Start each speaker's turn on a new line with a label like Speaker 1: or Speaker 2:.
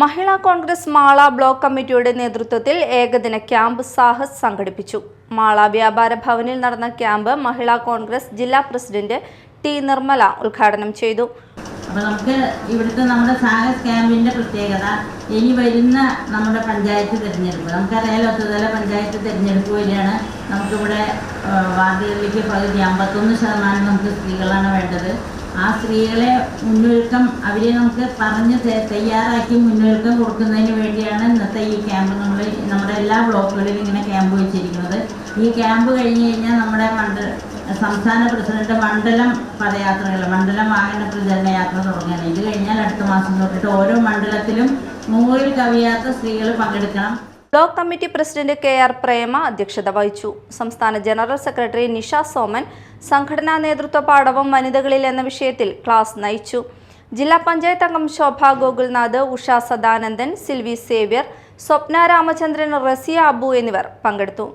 Speaker 1: മഹിളാ Congress Mala block കമ്മിറ്റിയുടെ നേതൃത്വത്തിൽ ഏകദിന ക്യാമ്പ് സാഹസ് സംഘടിപ്പിച്ചു. മാള വ്യാപാര ഭവനിൽ നടന്ന ക്യാമ്പ് മഹിളാ കോൺഗ്രസ് ജില്ലാ പ്രസിഡന്റ് ടി നിർമ്മല ഉദ്ഘാടനം ചെയ്തു.
Speaker 2: അപ്പോൾ നമുക്ക് ഇവിടുത്തെ നമ്മുടെ സാഹസ് ക്യാമ്പിന്റെ പ്രത്യേകത ഇനി വരുന്ന നമ്മുടെ പഞ്ചായത്ത് തിരഞ്ഞെടുപ്പ്. നമുക്കറിയാലോ ഒത്തുതല പഞ്ചായത്ത് തിരഞ്ഞെടുപ്പ് വഴിയാണ് നമുക്കിവിടെ വാർഡുകളിലേക്ക് പകുതി അമ്പത്തൊന്ന് ശതമാനം നമുക്ക് സ്ത്രീകളാണ് വേണ്ടത്. ആ സ്ത്രീകളെ മുന്നൊരുക്കം അവരെ നമുക്ക് പറഞ്ഞ് തയ്യാറാക്കി മുന്നൊരുക്കം കൊടുക്കുന്നതിന് വേണ്ടിയാണ് ഇന്നത്തെ ഈ ക്യാമ്പ് നമ്മൾ നമ്മുടെ എല്ലാ ബ്ലോക്കുകളിലും ഇങ്ങനെ ക്യാമ്പ് വെച്ചിരിക്കുന്നത്. ഈ ക്യാമ്പ് കഴിഞ്ഞ് കഴിഞ്ഞാൽ നമ്മുടെ മണ്ഡ സംസ്ഥാന പ്രസിഡന്റ് മണ്ഡലം പദയാത്രകൾ മണ്ഡലം വാഹന പ്രചരണ യാത്ര തുടങ്ങുകയാണ്. ഇത് കഴിഞ്ഞാൽ അടുത്ത മാസം തൊട്ടിട്ട് ഓരോ മണ്ഡലത്തിലും നൂറിൽ കവിയാത്ത സ്ത്രീകൾ പങ്കെടുക്കണം.
Speaker 1: Block committee president K R Prema അധ്യക്ഷത വഹിച്ചു. സംസ്ഥാന ജനറൽ സെക്രട്ടറി നിഷ സോമൻ സംഘടനാ നേതൃത്വ പാഠവും വനിതകളിൽ എന്ന വിഷയത്തിൽ ക്ലാസ് നയിച്ചു. ജില്ലാ പഞ്ചായത്ത് അംഗം ശോഭ ഗോകുൽനാഥ് ഉഷ സദാനന്ദൻ സിൽവി സേവ്യർ സ്വപ്ന രാമചന്ദ്രൻ റസിയ അബു എന്നിവർ പങ്കെടുത്തു.